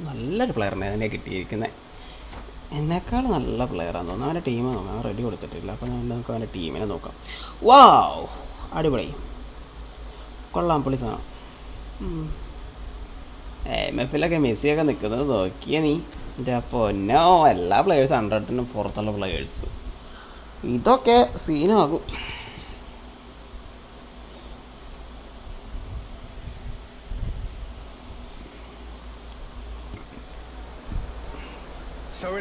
നല്ലൊരു പ്ലെയറിനെ അതിനെ കിട്ടിയിരിക്കുന്നത് എന്നെക്കാൾ നല്ല പ്ലെയറാന്ന് തോന്നുന്നു. അവന്റെ ടീം നോക്കാം റെഡി കൊടുത്തിട്ടില്ല. അപ്പോൾ ഞാൻ നമുക്ക് അവന്റെ ടീമിനെ നോക്കാം. വാവ് അടിപൊളി. കൊള്ളാം പുള്ളി സാധനം. എം എഫിലൊക്കെ മെസ്സിയൊക്കെ നിൽക്കുന്നത് നോക്കിയ നീ. എന്റെ പൊന്നോ എല്ലാ പ്ലെയേഴ്സ് ഹൺഡ്രഡിനും പുറത്തുള്ള പ്ലെയേഴ്സ് ഇതൊക്കെ സീനാകും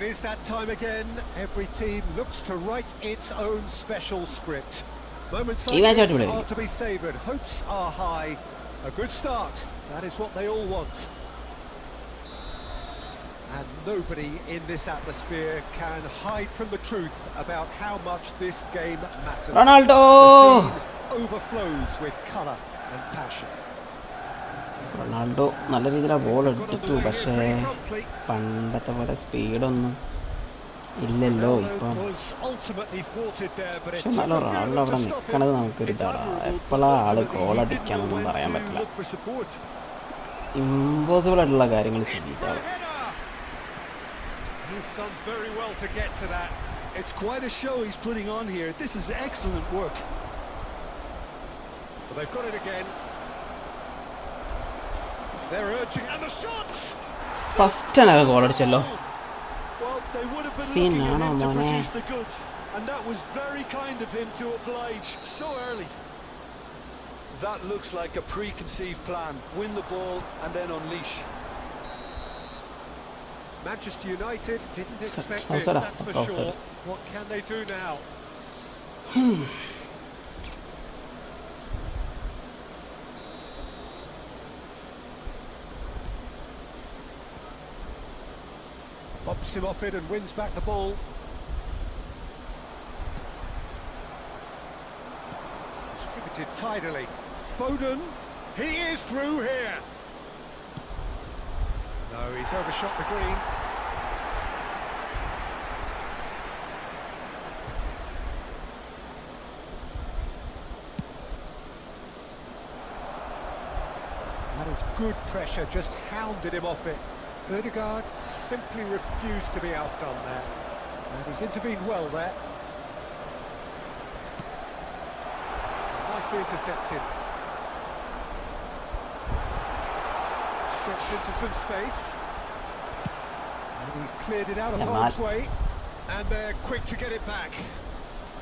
It is that time again. Every team looks to write its own special script. Moments like this are to be savoured. Hopes are high. A good start. That is what they all want. And nobody in this atmosphere can hide from the truth about how much this game matters. Ronaldo overflows with colour and passion. Ronaldo നല്ല രീതിയിൽ ball എടുത്തു പക്ഷേ പണ്ടത്തെ പോലെ സ്പീഡൊന്നും ഇല്ലല്ലോ ഇപ്പം പക്ഷെ എന്നാലും റൊണാൾഡോ അവിടെ നിൽക്കണത് നമുക്കൊരു ഇതാണ് എപ്പോഴാ ആൾ ഗോൾ അടിക്കാമെന്നൊന്നും പറയാൻ പറ്റില്ല ഇമ്പോസിബിൾ ആയിട്ടുള്ള കാര്യങ്ങൾ ചെയ്തിട്ടാണ് It's quite a show he's putting on here. This is excellent work. Well, they've got it again. First തന്നെ goal അടിച്ചല്ലോ Well, they would have been Seen looking at now, him to Mane. produce the goods, and that was very kind of him to oblige so early. That looks like a preconceived plan. Win the ball and then unleash. Manchester United didn't expect oh, this, sorry, that's for oh, sorry. sure. What can they do now? Bops him off it and wins back the ball. Distributed tidily. Foden, he is through here. No, he's overshot the green. That is good pressure, just hounded him off it. Erdegaard simply refused to be outdone there. And he's intervened well there. Nicely intercepted. Gets into some space. And he's cleared it out of Yeah, harm's way. And they're quick to get it back.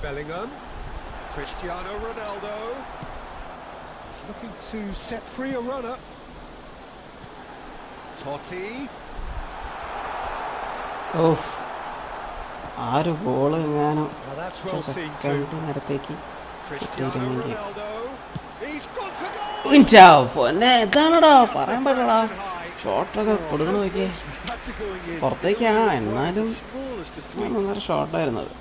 Bellingham. Cristiano Ronaldo. He's looking to set free a runner. Totti. ഓ ആ ഒരു goal എങ്ങാനും കണ്ടു നേരത്തേക്ക് ഇതാണടാ? പറയാൻ പറ്റടാ ഷോട്ടൊക്കെ കൊടുക്കണ നോക്കിയേ പുറത്തേക്കാ എന്നാലും ഷോട്ടായിരുന്നത്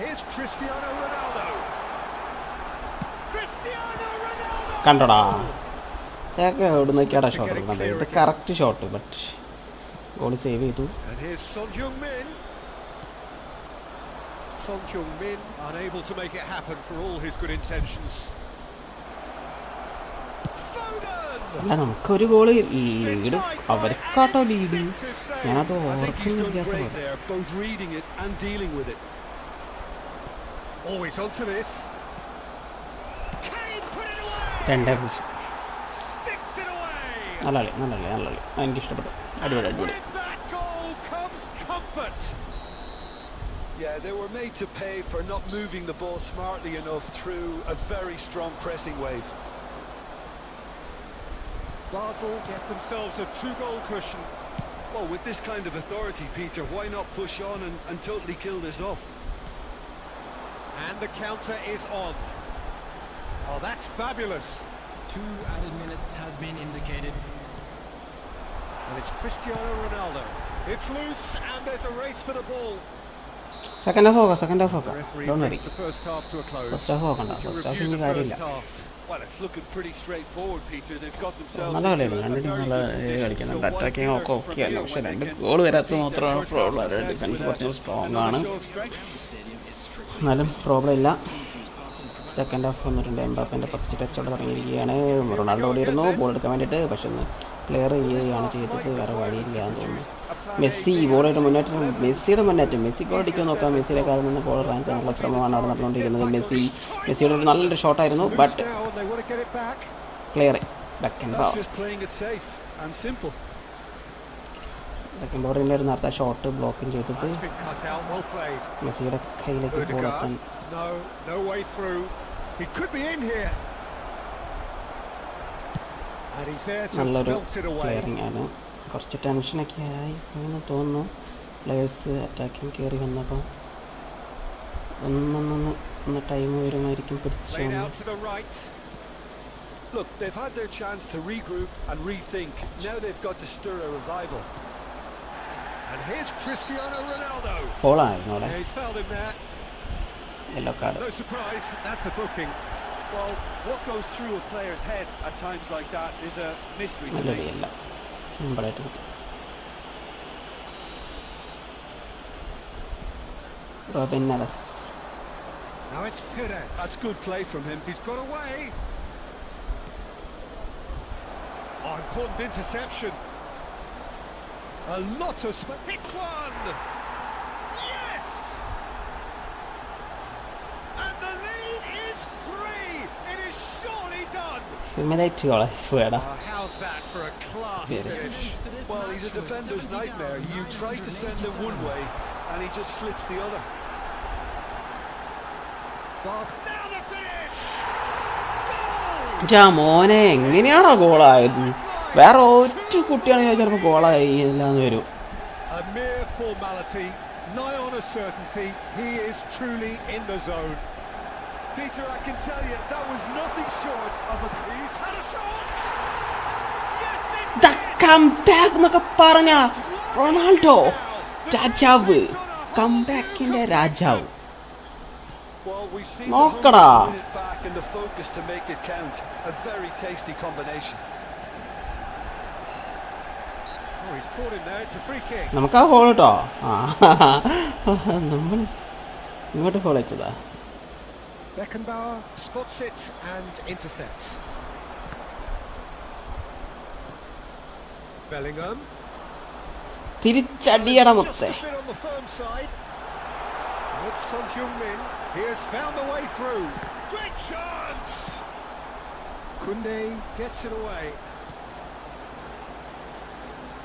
here's Cristiano Ronaldo. Cristiano Ronaldo. കണ്ടോടാ ചേക്ക എവിടെ നോക്കിയാടാ ഷോട്ട് എടുക്കുന്നത് ഇത് correct shot but goal save ചെയ്തു And here's Son Heung-min. Son Heung-min unable to make it happen for all his good intentions. അല്ല നമുക്കൊരു ഗോള് ലീഡ് അവർക്കാട്ടോ ലീഡ് ഞാനത് I think he's done ഓർക്കുന്നില്ലാത്ത great പോലെ there, both reading it and dealing with it. Always onto this. Kane put it away. രണ്ടേ പൂജ്യം Sticks it away. നല്ല കളി നല്ല കളി നല്ല കളി ആ, എനിക്ക് ഇഷ്ടപ്പെട്ടു അടിപൊളി അടിപൊളി With that goal comes comfort. Yeah, they were made to pay for not moving the ball smartly enough through a very strong pressing wave. Basel get themselves a two-goal cushion. Well, with this kind of authority, Peter, why not push on and, and totally kill this off? And the counter is on. Oh, that's fabulous. Two added minutes has been indicated. And it's Cristiano Ronaldo. It's loose, and there's a race for the ball. Second half നോക്കാം second half The നോക്കാം referee Don വരി brings the first half to a close. First half നോക്കണ്ട To first half review ഇനി the കാര്യമില്ല first half. Well, it's looking pretty straightforward, Peter. They've got themselves into a, very good position. So they ഓക്കെയാണ് from here when they can മാത്രമാണ് their first half success with another show of strength? എന്നാലും problem ഇല്ല second half വന്നിട്ടുണ്ട് എംബാപ്പിന്റെ first ടച്ചോടെ തുടങ്ങിയിരിക്കുകയാണ് Ronaldo ഓടിയിരുന്നു ball എടുക്കാൻ വേണ്ടിയിട്ട് പക്ഷെ ഒന്ന് ക്ലിയർ ചെയ്യുകയാണ് ചെയ്തത്. വേറെ വഴിയില്ലാന്ന് തോന്നുന്നു. മെസ്സി ബോളായിട്ട് മുന്നേറ്റം മെസ്സിയുടെ മുന്നേറ്റം. മെസ്സി ഗോൾ അടിക്കാൻ നോക്കാം. മെസ്സിയുടെ കാര്യം നിന്ന് ബോൾ റാൻ ചെയ്യാനുള്ള ശ്രമമാണ് അവിടെ നടന്നുകൊണ്ടിരിക്കുന്നത്. മെസ്സി മെസ്സിയുടെ ഒരു നല്ലൊരു ഷോട്ടായിരുന്നു ബട്ട് ക്ലിയർ ബെക്കൻബോറിന്റെ ഒരു നേരത്തെ ഷോട്ട് ബ്ലോക്കിംഗ് ചെയ്തത് മെസ്സിയുടെ കയ്യിലേക്ക് ബോൾ എത്താൻ. നല്ലൊരു melt it away. ക്ലിയറിംഗ് ആണ് കുറച്ച് ടെൻഷനൊക്കെ ആയി എന്ന് തോന്നുന്നു പ്ലേയേഴ്സ് അറ്റാക്കിങ് കയറി വന്നപ്പോൾ ഒന്നൊന്നൊന്ന് ഒന്ന് ടൈം വരുമായിരിക്കും പിടിച്ചു Played out to the right. Look, they've had their chance to regroup and rethink. Now they've got to stir a revival. And here's Cristiano Ronaldo. Fall ആയിരുന്നു അവിടെ Yeah, he's fouled him there. Yellow card No surprise, that's a booking. Well, what goes through a player's head at times like that is a mystery to നല്ല me. അല്ല സിമ്പിളായിട്ട് കിട്ടി Robin നെലസ് Now it's Perez. That's good play from him. He's got away. Oh, important interception. A lot of space. Hits one. surely done. ഹ്യൂമിലൈറ്റ് ഗോളെ വേടാ Oh, how's that for a class Very finish? Well, he's a defender's nightmare. You try to send him one way, and he just slips the other. Bas- Now the finish. Goal. ജാ മോനെ എങ്ങനെയാണോ ഗോളായത് വേറെ ഒറ്റ കുട്ടിയാണെങ്കിൽ ചിലപ്പോൾ ഗോളായി ഇല്ലാന്ന് വരും A mere formality, nigh on a certainty. He is truly in the zone. Peter, I can tell you, that was nothing short of a... He's had a shot! Yes, it's... The comeback എന്നൊക്കെ പറഞ്ഞ Ronaldo രാജാവ് കംബാക്കിന്റെ രാജാവ് നോക്കടാ നമുക്ക് ആ goal കേട്ടോ നമ്മൾ ഇങ്ങോട്ട് ഫോളോ അയച്ചതാ Beckenbauer spots it and intercepts. Bellingham. തിരിച്ചടിയട Just മുത്തേ a bit on the firm side. And it's Son Heung-min. He has found a way through. Great chance! Kunde gets it away.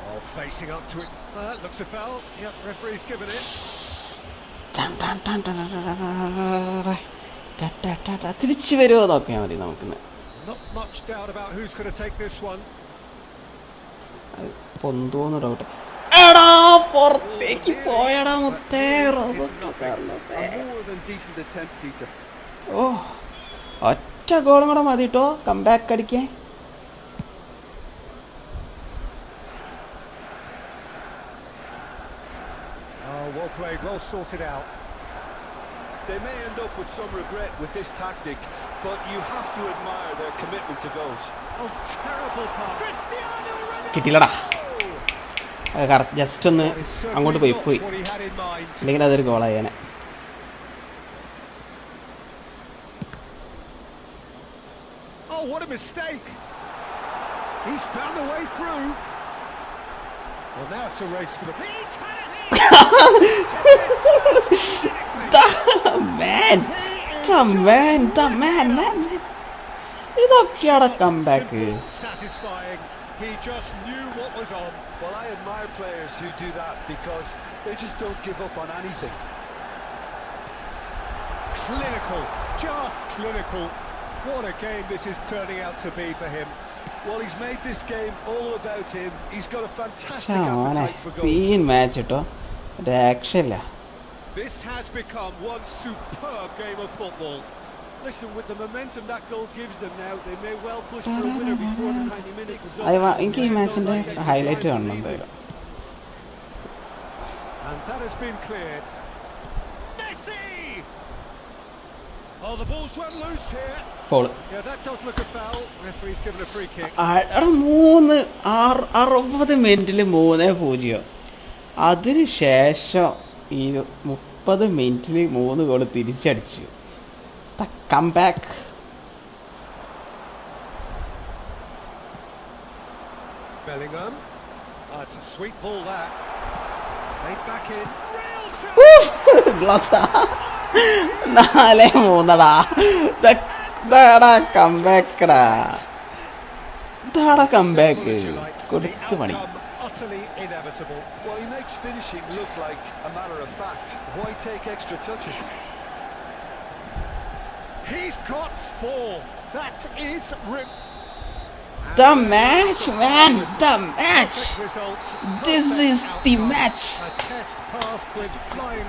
Oh, facing up to it. Uh, that looks a foul. Yep, referee's given it. Ton ton ton തിരിച്ചു വരുമോ നോക്കിയാൽ മതി നമുക്ക് പൊന്തോന്ന് doubt എടാ പുറത്തേക്ക് പോയടാ മുത്തേ ഒറ്റ ഗോളും കൂടെ മതി കേട്ടോ കംബാക്ക് അടിക്കേ. Well played, well sorted out. They may end up with some regret with this tactic, but you have to admire their commitment to goals. Oh, terrible pass. Cristiano Ronaldo! കിട്ടിയില്ലടാ correct just ഒന്ന് That is certainly അങ്ങോട്ട് പോയി not പോയി what he had in mind. അല്ലെങ്കിൽ അതൊരു ഗോളായേനെ Oh, what a mistake! He's found a way through. Well, now it's a race for the. He's had it the man, the man, the man, man. You don't gotta come back here. He just knew what was on. Well, I admire players who do that because they just don't give up on anything. Clinical, just clinical. What a game this is turning out to be for him. Well, he's made this game all about him. He's got a fantastic മോനെ appetite for goals. Scene match കേട്ടോ രക്ഷയില്ല This has become one superb game of football. Listen, with the momentum that goal gives them now, they may well push for a winner before the 90 minutes is അത് up. വാ- എനിക്ക് ഈ Players don't മാച്ചിന്റെ like extra highlight time കാണണം either. എന്തായാലും And that has been cleared. Kick. എടാ മൂന്ന് അറുപത് മിനിറ്റിൽ മൂന്ന് പൂജ്യം അതിന് ശേഷം ഈ മുപ്പത് മിനിറ്റിൽ മൂന്ന് ഗോൾ തിരിച്ചടിച്ചു come back Bellingham. Oh, it's a sweet ball that. Laid back in. Real chance. Class നാല് മൂന്നടാ ഇതാടാ കംബാക്കടാ ഇതാടാ comeback Simple as you like. കൊടുത്ത് The പണി outcome utterly inevitable. Well, he makes finishing look like a matter of fact. Why take extra touches? He's got four. That is rip. The match, man, the match. This is the match. A test passed with flying